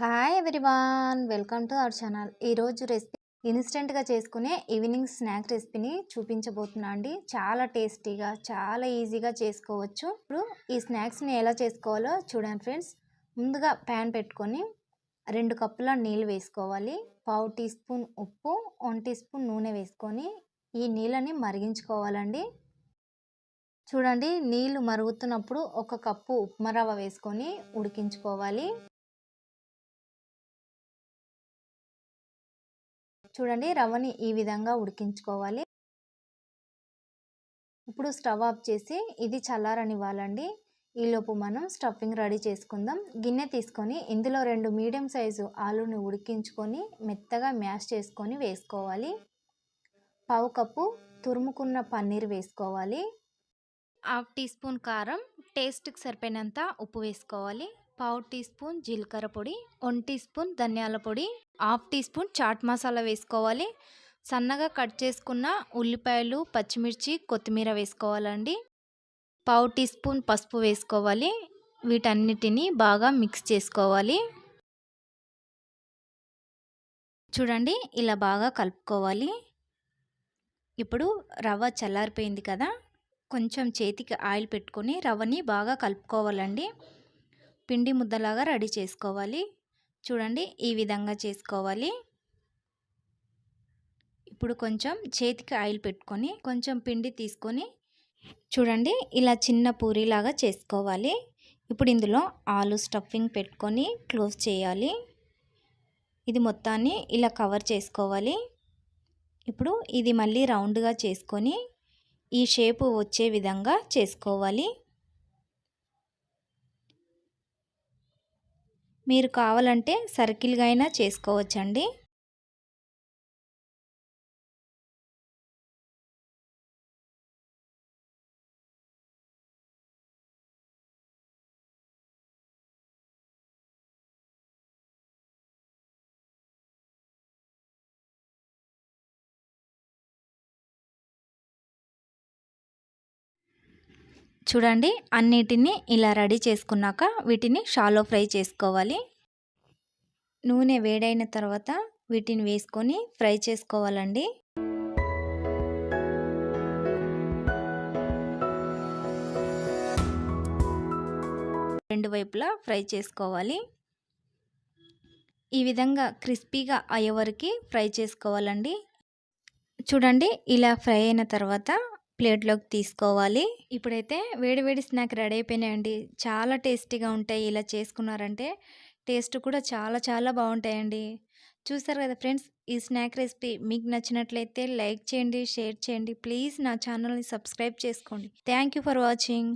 Hi everyone welcome to our channel ఈరోజు recipe ఇన్స్టెంట్గా చేసుకునే ఈవినింగ్ స్నాక్ రెసిపీని చూపించబోతున్నా అండి. చాలా టేస్టీగా చాలా ఈజీగా చేసుకోవచ్చు. ఇప్పుడు ఈ స్నాక్స్ని ఎలా చేసుకోవాలో చూడండి ఫ్రెండ్స్ ముందుగా ప్యాన్ పెట్టుకొని రెండు కప్పుల నీళ్ళు వేసుకోవాలి. పావు టీ స్పూన్ ఉప్పు వన్ టీ స్పూన్ నూనె వేసుకొని ఈ నీళ్ళని మరిగించుకోవాలండి. చూడండి నీళ్ళు మరుగుతున్నప్పుడు ఒక కప్పు ఉప్మా రవ్వ వేసుకొని ఉడికించుకోవాలి. చూడండి రవ్వని ఈ విధంగా ఉడికించుకోవాలి. ఇప్పుడు స్టవ్ ఆఫ్ చేసి ఇది చల్లారనివ్వాలండి. ఈలోపు మనం స్టఫింగ్ రెడీ చేసుకుందాం. గిన్నె తీసుకొని ఇందులో రెండు మీడియం సైజు ఆలుని ఉడికించుకొని మెత్తగా మ్యాష్ చేసుకొని వేసుకోవాలి. పావు కప్పు తురుముకున్న పన్నీర్ వేసుకోవాలి. హాఫ్ టీ స్పూన్ కారం టేస్ట్కి సరిపోయినంత ఉప్పు వేసుకోవాలి. పావు టీ స్పూన్ జీలకర్ర పొడి వన్ టీ స్పూన్ ధనియాల పొడి half teaspoon chaat masala వేసుకోవాలి. సన్నగా కట్ చేసుకున్న ఉల్లిపాయలు పచ్చిమిర్చి కొత్తిమీర వేసుకోవాలండి. పావు టీ స్పూన్ పసుపు వేసుకోవాలి. వీటన్నిటిని బాగా మిక్స్ చేసుకోవాలి. చూడండి ఇలా బాగా కలుపుకోవాలి. ఇప్పుడు రవ్వ చల్లారిపోయింది కదా కొంచెం చేతికి ఆయిల్ పెట్టుకొని రవ్వని బాగా కలుపుకోవాలండి. పిండి ముద్దలాగా రెడీ చేసుకోవాలి. చూడండి ఈ విధంగా చేసుకోవాలి. ఇప్పుడు కొంచెం చేతికి ఆయిల్ పెట్టుకొని కొంచెం పిండి తీసుకొని చూడండి ఇలా చిన్న పూరీలాగా చేసుకోవాలి. ఇప్పుడు ఇందులో ఆలు స్టఫింగ్ పెట్టుకొని క్లోజ్ చేయాలి. ఇది మొత్తాన్ని ఇలా కవర్ చేసుకోవాలి. ఇప్పుడు ఇది మళ్ళీ రౌండ్గా చేసుకొని ఈ షేపు వచ్చే విధంగా చేసుకోవాలి. మీరు కావాలంటే సర్కిల్గా అయినా చేసుకోవచ్చండి. చూడండి అన్నిటినీ ఇలా రెడీ చేసుకున్నాక వీటిని షాలో ఫ్రై చేసుకోవాలి. నూనె వేడైన తర్వాత వీటిని వేసుకొని ఫ్రై చేసుకోవాలండి. రెండు వైపులా ఫ్రై చేసుకోవాలి. ఈ విధంగా క్రిస్పీగా అయ్యేవరకు ఫ్రై చేసుకోవాలండి. చూడండి ఇలా ఫ్రై అయిన తర్వాత ప్లేట్లోకి తీసుకోవాలి. ఇప్పుడైతే వేడివేడి స్నాక్ రెడీ అయిపోయినాయండి. చాలా టేస్టీగా ఉంటాయి. ఇలా చేసుకున్నారంటే టేస్ట్ కూడా చాలా చాలా బాగుంటాయండి. చూసారు కదా ఫ్రెండ్స్ ఈ స్నాక్ రెసిపీ మీకు నచ్చినట్లయితే లైక్ చేయండి షేర్ చేయండి. ప్లీజ్ నా ఛానల్ని సబ్స్క్రైబ్ చేసుకోండి. Thank for watching.